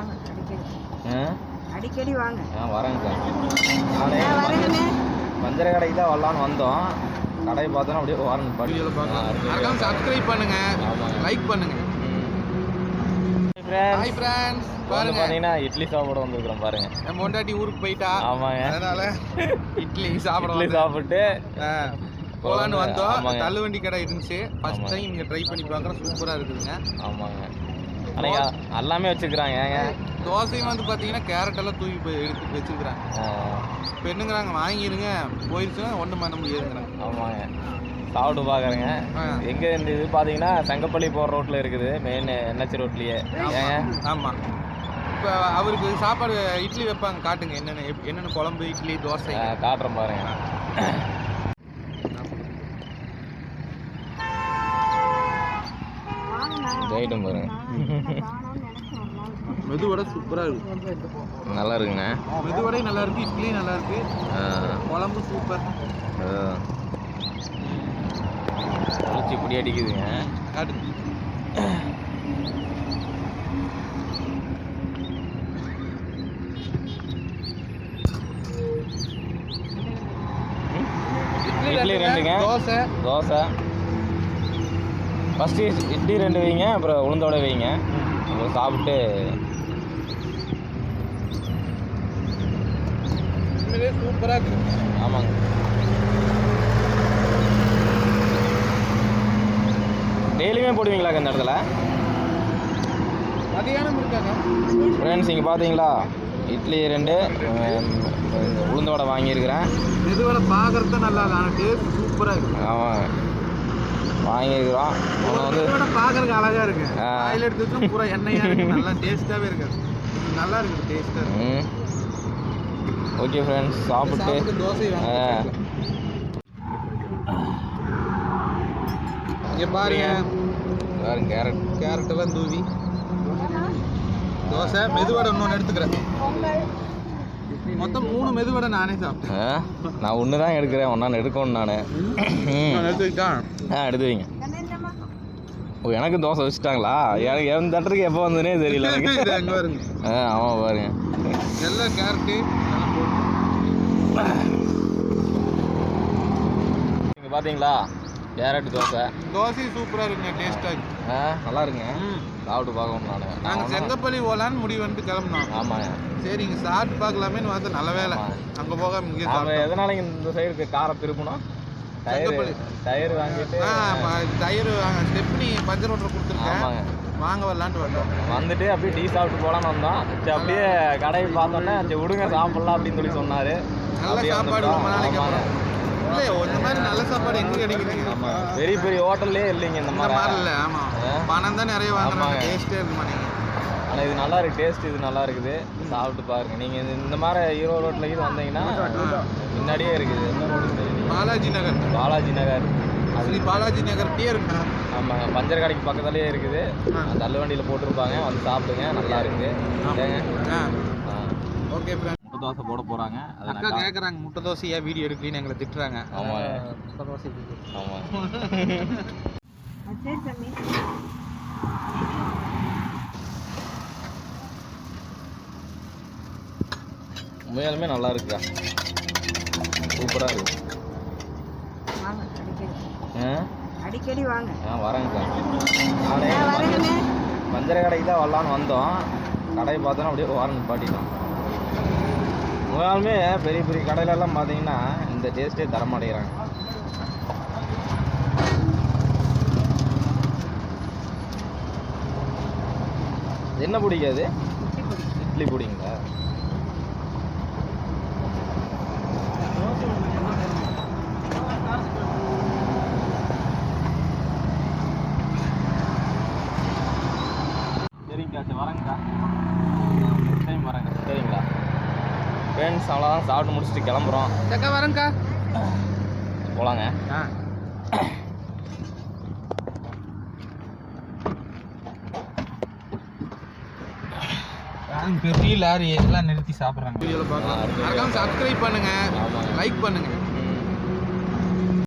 வாங்க அடிக்கடி. வாங்க. ஆ வரேங்க நானே நான் மஞ்சர கடைக்கு தான் வரலான்னு வந்தோம். கடையை பார்த்தோன்னா அப்படியே வரணும் படி வீடியோவில் பார்க்கலாம். சப்ஸ்கிரைப் பண்ணுங்க. லைக் பண்ணுங்க. ஹாய் ஃப்ரெண்ட்ஸ் பாருங்க. இட்லி சாப்பிட வந்திருக்கிறோம் பாருங்க. என் பொண்டாட்டி ஊருக்கு போயிட்டா. ஆமாங்க. அதனால இட்லி சாப்பிட இட்லி. சாப்பிட்டு ஆ, போலான்னு வந்தோம். தள்ளுவண்டி கடை இருந்துச்சு. ஃபர்ஸ்ட். டைம் இங்க ட்ரை பண்ணி பார்க்குறோம். சூப்பரா இருக்குதுங்க. ஆமாங்க. அன்னைக்கு எல்லாமே வச்சுக்கிறாங்க ஏங்க? தோசையும் வந்து பார்த்தீங்கன்னா கேரட் எல்லாம் தூவி போய் எடுத்து வச்சிருக்கிறாங்க. என்னங்கிறாங்க வாங்கிருங்க போயிருச்சுன்னா ஒன்றும் பண்ண முடியாதுங்கிறாங்க. ஆமாங்க. சாப்பிட்டு பார்க்குறேங்க ஆ. எங்கே இந்த இது பார்த்தீங்கன்னா செங்கப்பள்ளி போகிற ரோட்டில் இருக்குது மெயின் என்ஹெச் ரோட்லேயே ஏங்க? ஆமா. இப்போ அவருக்கு சாப்பாடு இட்லி வைப்பாங்க காட்டுங்க என்னென்ன என்னென்ன குழம்பு இட்லி தோசை. காட்டுறேன் பாருங்க. ரைட்டும் பாருங்க. மெதுவடை சூப்பரா இருக்கு. நல்லா இருக்குங்க. மெதுவடை நல்லா இருக்கு இட்லி நல்லா இருக்கு. குழம்பு சூப்பர். குளிச்சு இப்படி அடிக்குதுங்க. காட்டுங்க. இட்லி ரெண்டுங்க. தோசை. தோசை. ஃபஸ்ட்டு இட்லி ரெண்டு வைங்க அப்புறம் உளுந்தோட வைங்க. அப்புறம் சாப்பிட்டு. உண்மையிலேயே சூப்பரா இருக்கு. ஆமாங்க. டெய்லியுமே போடுவீங்களாக்க இந்த இடத்துல மதியானம் இருக்காங்க. ஃப்ரெண்ட்ஸ் இங்கே பார்த்தீங்களா இட்லி ரெண்டு உளுந்தோட வாங்கியிருக்கிறேன். மெதுவடை பார்க்கறது நல்லா இருக்கு ஆனால் டேஸ்ட் சூப்பரா இருக்கு. ஆமாம் வாங்கியிருக்கிறோம். ஒன்று வந்து பார்க்கறதுக்கு அழகா இருக்கு. ஆயில் எடுத்ததும் பூரா எண்ணெயா இருக்கு. நல்லா டேஸ்டாவே இருக்கு நல்லா இருக்கு டேஸ்டா இருக்கு. ம். ஓகே ஃப்ரெண்ட்ஸ் சாப்பிட்டு. இங்க பாருங்க. பாருங்க கேரட் கேரட் எல்லாம் தூவி. தோசை மெதுவடை இன்னொன்று எடுத்துக்கிறேன். மொத்தம் மூணு மெதுவடை நானே சாப்பிட்டேன். நான் ஒன்று தான் எடுக்கிறேன். ஒன்றான்னு எடுக்கணும் நான். ஆ எடுத்து வைங்க. ஓ எனக்கு தோசை வச்சுட்டாங்களா? எனக்கு என் தட்டுறதுக்கு எப்போ வந்ததுனே தெரியல எனக்கு. ஆ ஆமாம் பாருங்க. எல்லாம் கேரட்டு பார்த்தீங்களா கேரட் தோசை. தோசை சூப்பரா இருக்குங்க டேஸ்டா இருக்கு. ஆ? நல்லா இருக்குங்க. சாப்பிட்டு பார்க்கணும் நான். நாங்க நான் செங்கப்பள்ளி ஓலான்னு முடிவு வந்துட்டு கிளம்பினோம். ஆமாங்க. சரி இங்க சாப்பிட்டு பார்க்கலாமேன்னு பார்த்தா நல்ல வேலை. அங்க போகாம இங்கே அவன் சாப்பிட்டோம். எதனால இந்த சைடுக்கு காரை திருப்பணும் டயர். டயர் வாங்கிட்டு டயர் வாங்க ஸ்டெப்னி பஞ்சர் ஓட்டர் கொடுத்துருக்கேன். ஆமாங்க. வாங்க வரலான்ட்டு வந்தோம். வந்துட்டு அப்படியே டீ சாப்பிட்டு போலான்னு வந்தோம். சரி அப்படியே கடையை பார்த்தோன்னே சரி விடுங்க சாப்பிடலாம் அப்படின்னு சொல்லி சொன்னாரு. நல்ல சாப்பாடு. ரொம்ப நாளைக்கு இல்லை இந்த மாதிரி நல்ல சாப்பாடு எங்க கிடைக்குது? பெரிய பெரிய ஹோட்டல்லே இல்லைங்க இந்த மாதிரி மாதிரி இல்லை. பணம் தான் நிறைய வாங்குறாங்க. ஆமாங்க. டேஸ்டே இருக்க மாட்டேங்குது. ஆனால் இது நல்லா இருக்கு டேஸ்ட் இது நல்லா இருக்குது. சாப்பிட்டு பாருங்க. நீங்க இந்த- மாதிரி ஈரோ ரோட்ல இது வந்தீங்கன்னா முன்னாடியே இருக்குது. என்ன ரோடு பாலாஜி நகர். பாலாஜி நகர். அது பாலாஜி நகர் டீ இருக்கு? ஆமாங்க. பஞ்சர் கடைக்கு பக்கத்துலயே இருக்குது. ஆ. தள்ளு வண்டியில் போட்டிருப்பாங்க. வந்து சாப்பிடுங்க. நல்லா இருக்குது. ஓகே முட்டை தோசை போட போறாங்க. அதை நான் அக்கா கேட்குறாங்க முட்டை தோசையா வீடியோ எடுக்கலன்னு எங்களை திட்டுறாங்க. ஆமாங்க. ஆ, முட்டை தோசை. ஆமாம் உண்மையாலுமே நல்லா இருக்குக்கா. சூப்பராக இருக்கு. வாங்க அடிக்கடி. வாங்க. ஆ வரேங்கக்கா நானே மஞ்சர கடைக்கு தான் வரலான்னு வந்தோம். கடையை பார்த்தோன்னா அப்படியே வாரம் பாட்டிட்டோம் உண்மையாலுமே பெரிய பெரிய கடையிலலாம் பார்த்தீங்கன்னா இந்த டேஸ்ட்டே தர என்ன பிடிக்காது இட்லி இட்லி பிடிங்களா? சரிங்கக்கா சரி வரேங்கக்கா நெக்ஸ்ட் டைம் வரேங்க சரிங்களா ஃப்ரெண்ட்ஸ் அவ்வளோதான் சாப்பிட்டு முடிச்சுட்டு கிளம்புறோம். அக்கா வரேங்க்கா போகலாங்க ஆ. பெரிய லாரி எல்லாம் நிறுத்தி சாப்பிட்றாங்க. வீடியோவில் பார்க்கலாம். சப்ஸ்கிரைப் பண்ணுங்க. ஆமாங்க. லைக் பண்ணுங்க.